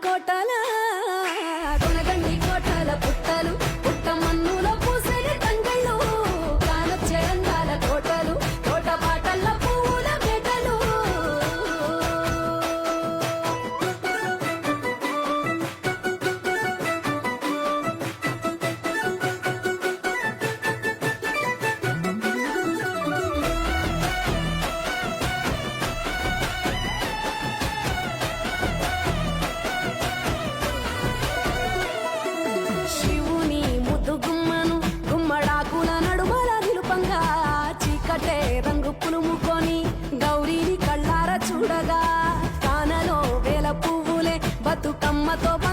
Cortala! Мамма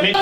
Mid.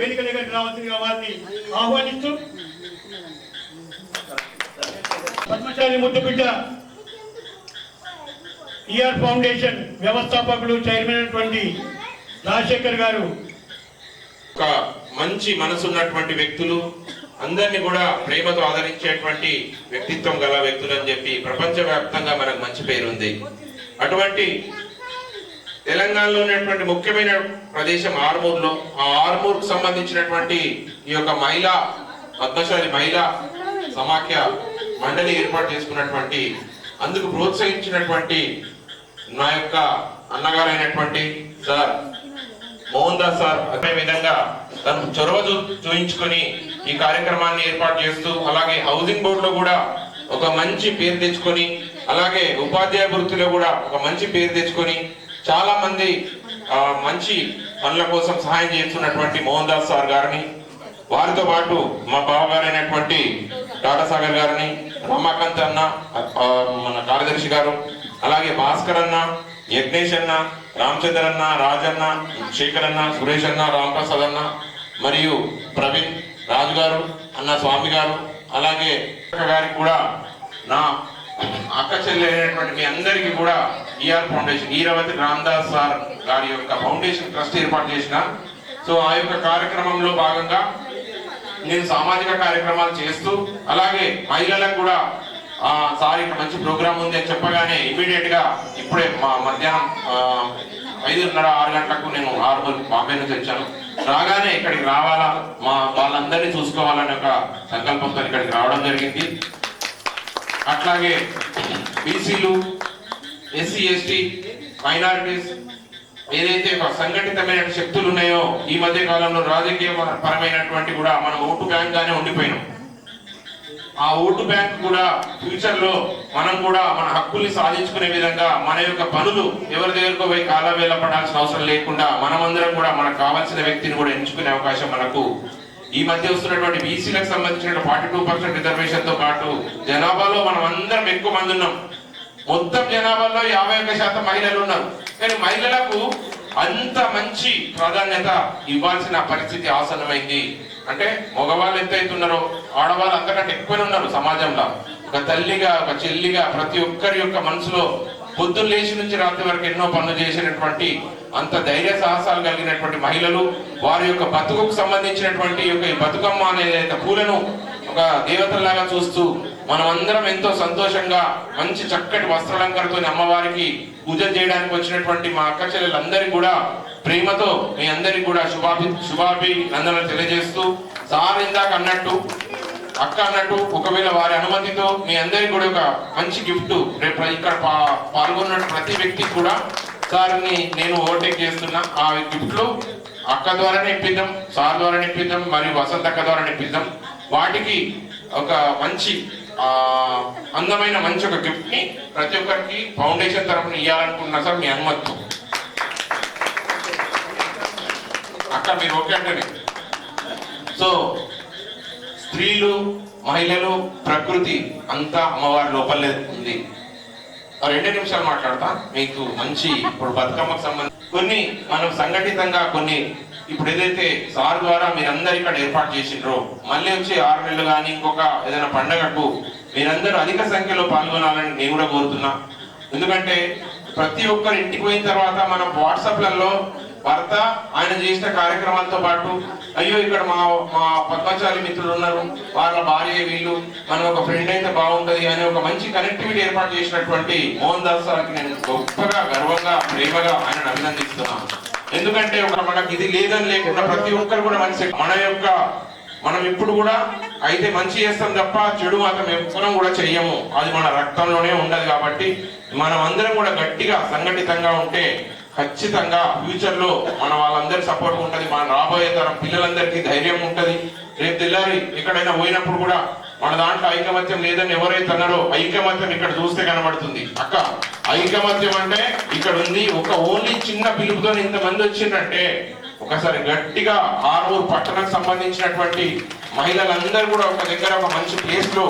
వేదిక దగ్గరికి రావాల్సిందిగా వారిని ఆహ్వానిస్తూ పద్మశాలి ముద్దుబిడ్డ ఈఆర్ ఫౌండేషన్ వ్యవస్థాపకులు చైర్మన్ అయినటువంటి రాజశేఖర్ గారు. ఒక మంచి మనసు ఉన్నటువంటి వ్యక్తులు అందరినీ కూడా ప్రేమతో ఆదరించేటువంటి వ్యక్తిత్వం గల వ్యక్తులు అని చెప్పి ప్రపంచవ్యాప్తంగా మనకు మంచి పేరు ఉంది అటువంటి తెలంగాణలో ఉన్నటువంటి ముఖ్యమైన ప్రదేశం ఆర్మూర్లో. ఆ ఆర్మూర్కు సంబంధించినటువంటి ఈ యొక్క మహిళా పద్మశాలి మహిళా సమాఖ్య మండలి ఏర్పాటు చేసుకున్నటువంటి అందుకు ప్రోత్సహించినటువంటి నా యొక్క అన్నగారైనటువంటి సార్ మోహన్ దాస్ సార్ అదే విధంగా తను చొరవ చూ- చూయించుకొని ఈ కార్యక్రమాన్ని ఏర్పాటు చేస్తూ అలాగే హౌసింగ్ బోర్డులో కూడా ఒక మంచి పేరు తెచ్చుకొని అలాగే ఉపాధ్యాయ వృత్తిలో కూడా ఒక మంచి పేరు తెచ్చుకొని చాలా మంది మంచి పనుల కోసం సహాయం చేస్తున్నటువంటి మోహన్ దాస్ సార్ గారిని వారితో పాటు మా బావగారైనటువంటి టాటా సాగర్ గారిని రమాకాంత్ అన్న మన కార్యదర్శి గారు అలాగే భాస్కర్ అన్న యజ్ఞేష్ అన్న రామచంద్ర అన్న రాజన్న శేఖర్ అన్న సురేష్ అన్న రామప్రసాద్ అన్న మరియు ప్రవీణ్ రాజు గారు అన్న స్వామి గారు అలాగే గారికి కూడా నా అక్క చెల్లెలైనటువంటి అయినటువంటి మీ అందరికీ కూడా ER foundation Eravathi Ramadas sir గారి యొక్క ఫౌండేషన్ ట్రస్ట్ ఏర్పాటు చేసిన. సో ఆ యొక్క కార్యక్రమంలో భాగంగా నేను సామాజిక కార్యక్రమాలు చేస్తూ అలాగే మహిళలకు కూడా ఆ సార్ ఇక్కడ మంచి ప్రోగ్రామ్ ఉంది అని చెప్పగానే ఇమీడియట్గా ఇప్పుడే మా మధ్యాహ్నం ఐదున్నర ఆరు గంటలకు నేను ఆరు బాంబే నుంచి వచ్చాను. రాగానే ఇక్కడికి రావాలా మా వాళ్ళందరినీ చూసుకోవాలనే ఒక సంకల్పంతో ఇక్కడికి రావడం జరిగింది. అట్లాగే బీసీలు ఎస్సీ ఎస్టీ మైనారిటీస్ ఏదైతే ఒక సంఘటితమైన శక్తులు ఉన్నాయో ఈ మధ్య కాలంలో రాజకీయ పరమైనటువంటి కూడా మనం ఓటు బ్యాంక్ గానే ఉండిపోయినాం. ఆ ఓటు బ్యాంక్ కూడా ఫ్యూచర్లో మనం కూడా మన హక్కుల్ని సాధించుకునే విధంగా మన యొక్క పనులు ఎవరి దగ్గరకు పోయి కాలవేళ పడాల్సిన అవసరం లేకుండా మనమందరం కూడా మనకు కావాల్సిన వ్యక్తిని కూడా ఎంచుకునే అవకాశం మనకు. ఈ మధ్య వస్తున్నటువంటి బీసీలకు సంబంధించిన ఫార్టీ టూ పర్సెంట్ రిజర్వేషన్తో పాటు జనాభాలో మనం అందరం ఎక్కువ మంది ఉన్నాం. మొత్తం జనాభాలో యాభై ఒక్క శాతం మహిళలు ఉన్నారు. కానీ మహిళలకు అంత మంచి ప్రాధాన్యత ఇవ్వాల్సిన పరిస్థితి ఆసనమైంది అంటే మగవాళ్ళు ఎంతైతే ఉన్నారో ఆడవాళ్ళు అంతకంటే ఎక్కువనే ఉన్నారు సమాజంలో. ఒక తల్లిగా ఒక చెల్లిగా ప్రతి ఒక్కరి యొక్క మనసులో పొద్దున్న లేచి నుంచి రాత్రి వరకు ఎన్నో పనులు చేసినటువంటి అంత ధైర్య సాహసాలు కలిగినటువంటి మహిళలు వారి యొక్క బతుకుకు సంబంధించినటువంటి యొక్క ఈ బతుకమ్మ అనేది పూలను ఒక దేవతలాగా చూస్తూ మనమందరం ఎంతో సంతోషంగా మంచి చక్కటి వస్త్రాలంకరణతో అమ్మవారికి పూజ చేయడానికి వచ్చినటువంటి మా అక్క చెల్లెలందరికీ కూడా ప్రేమతో మీ అందరికి కూడా శుభాభి శుభాభి నందనలు తెలియజేస్తూ సార్ ఇందాక అన్నట్టు అక్క అన్నట్టు ఒకవేళ వారి అనుమతితో మీ అందరికి కూడా ఒక మంచి గిఫ్ట్ రేపు ఇక్కడ పాల్గొన్న ప్రతి వ్యక్తికి కూడా సార్ని నేను ఓవర్టేక్ చేస్తున్నా. ఆ గిఫ్ట్లు అక్క ద్వారా ఇప్పిద్దాం సార్ ద్వారా ఇప్పిద్దాం మరియు వసంత అక్క ద్వారా ఇప్పిద్దాం. వాటికి ఒక మంచి అందమైన మంచి ఒక గిఫ్ట్ని ప్రతి ఒక్కరికి ఫౌండేషన్ తరఫున ఇవ్వాలనుకుంటున్నా సార్ మీ అనుమతితో. అక్క మీరు ఓకే అంటే సో స్త్రీలు మహిళలు ప్రకృతి అంతా అమ్మవారి లోపలే ఉంది. ఆ రెండే నిమిషాలు మాట్లాడతా. మీకు మంచి ఇప్పుడు బతుకమ్మకు సంబంధించి కొన్ని మనం సంఘటితంగా కొన్ని ఇప్పుడు ఏదైతే సార్ ద్వారా మీరందరూ ఇక్కడ ఏర్పాటు చేసిండ్రో మళ్ళీ వచ్చి ఆరు నెలలు కానీ ఇంకొక ఏదైనా పండగకు మీరందరూ అధిక సంఖ్యలో పాల్గొనాలని నేను కూడా కోరుతున్నా. ఎందుకంటే ప్రతి ఒక్కరు ఇంటికి పోయిన తర్వాత మనం వాట్సాప్లలో భర్త ఆయన చేసిన కార్యక్రమాలతో పాటు అయ్యో ఇక్కడ మా మా పద్మచారి మిత్రులు ఉన్నారు వాళ్ళ భార్య వీళ్ళు మనం ఒక ఫ్రెండ్ అయితే బాగుంటుంది అనే ఒక మంచి కనెక్టివిటీ ఏర్పాటు చేసినటువంటి మోహన్ దాస్ సార్కి నేను గొప్పగా గర్వంగా ప్రేమగా ఆయన అభినందిస్తున్నాను. ఎందుకంటే ఒక మనకి ఇది లేదని లేకుండా ప్రతి ఒక్కరు కూడా మంచి మన యొక్క మనం ఇప్పుడు కూడా అయితే మంచి చేస్తాం తప్ప చెడు మాత్రం ఎప్పుడూ కూడా చెయ్యము. అది మన రక్తంలోనే ఉండదు కాబట్టి మనం అందరం కూడా గట్టిగా సంఘటితంగా ఉంటే ఖచ్చితంగా ఫ్యూచర్లో మన వాళ్ళందరి సపోర్ట్ ఉంటది. మన రాబోయే తరం పిల్లలందరికీ ధైర్యం ఉంటది. రేపు తెల్లారి ఎక్కడైనా పోయినప్పుడు కూడా మన దాంట్లో ఐకమత్యం లేదని ఎవరైతే అన్నారో ఐకమత్యం ఇక్కడ చూస్తే కనబడుతుంది. అక్క ఐకమత్యం అంటే ఇక్కడ ఉంది ఒక ఓన్లీ చిన్న పిలుపుతో ఇంతమంది వచ్చిందంటే ఒకసారి గట్టిగా ఆరుగురు పట్టణానికి సంబంధించినటువంటి మహిళలందరూ కూడా ఒక దగ్గర ఒక మంచి ప్లేస్లో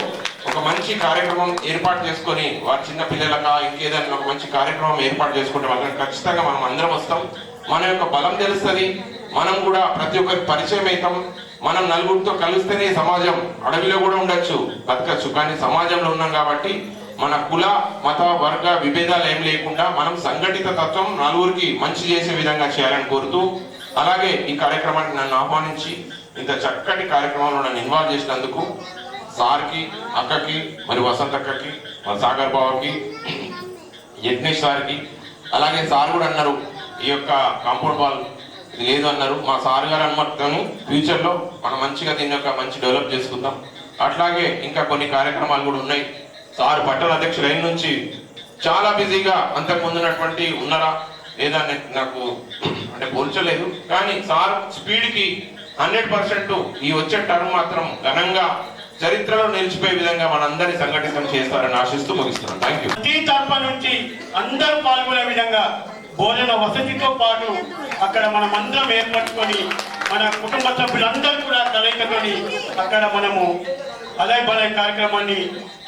ఒక మంచి కార్యక్రమం ఏర్పాటు చేసుకొని వారి చిన్న పిల్లలకా ఇంకేదైనా ఒక మంచి కార్యక్రమం ఏర్పాటు చేసుకుంటే వాళ్ళకి ఖచ్చితంగా మనం అందరం వస్తాం. మన యొక్క బలం తెలుస్తుంది. మనం కూడా ప్రతి ఒక్కరికి పరిచయం అవుతాం. మనం నలుగురితో కలిస్తేనే సమాజం అడవిలో కూడా ఉండొచ్చు బతకచ్చు. కానీ సమాజంలో ఉన్నాం కాబట్టి మన కుల మత వర్గ విభేదాలు ఏం లేకుండా మనం సంఘటిత తత్వం నలుగురికి మంచి చేసే విధంగా చేయాలని కోరుతూ అలాగే ఈ కార్యక్రమాన్ని నన్ను ఆహ్వానించి ఇంత చక్కటి కార్యక్రమంలో నన్ను ఇన్వాల్వ్ చేసినందుకు సార్కి అక్కకి మరి వసంత అక్కకి మన సాగర్ బాబుకి యజ్ఞేష్ సార్కి అలాగే సార్ కూడా అన్నారు ఈ యొక్క కాంపౌండ్ వాల్ లేదు అన్నారు. మా సార్ గారు అనమాట ఫ్యూచర్లో మనం మంచిగా దీన్ని యొక్క మంచి డెవలప్ చేసుకుందాం. అట్లాగే ఇంకా కొన్ని కార్యక్రమాలు కూడా ఉన్నాయి. సార్ పట్టణ అధ్యక్షులు అయిన నుంచి చాలా బిజీగా అంతకు ముందున్నటువంటి ఉన్నారా? లేదా నాకు అంటే పోల్చలేదు. కానీ సార్ స్పీడ్కి హండ్రెడ్ పర్సెంట్ ఈ వచ్చే టర్మ్ మాత్రం ఘనంగా చరిత్రలో నిలిచిపోయే విధంగా మనందరినీ సంఘటితం చేస్తారని ఆశిస్తూ ముగిస్తున్నాను. థ్యాంక్ యూ ప్రతి తరఫు నుంచి అందరూ పాల్గొనే విధంగా భోజన వసతితో పాటు అక్కడ మనం అందరం ఏర్పరచుకొని మన కుటుంబ సభ్యులందరూ కూడా కలయికతోని అక్కడ మనము అలయ బలయ కార్యక్రమాన్ని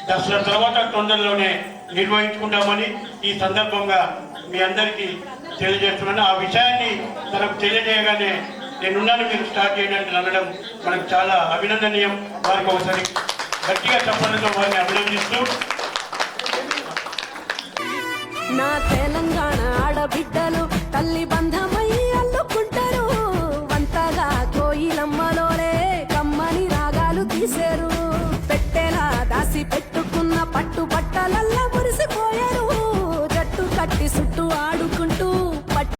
దసరా తర్వాత తొందరలోనే నిర్వహించుకుంటామని ఈ సందర్భంగా మీ అందరికీ తెలియజేస్తున్నాను. ఆ విషయాన్ని తనకు తెలియజేయగానే నేనున్నాను మీరు స్టార్ట్ చేయడానికి అనడం మనకు చాలా అభినందనీయం. వారికి ఒకసారి గట్టిగా చెప్పడంతో వారిని అభినందిస్తూ నా బిడ్డలు తల్లి బంధం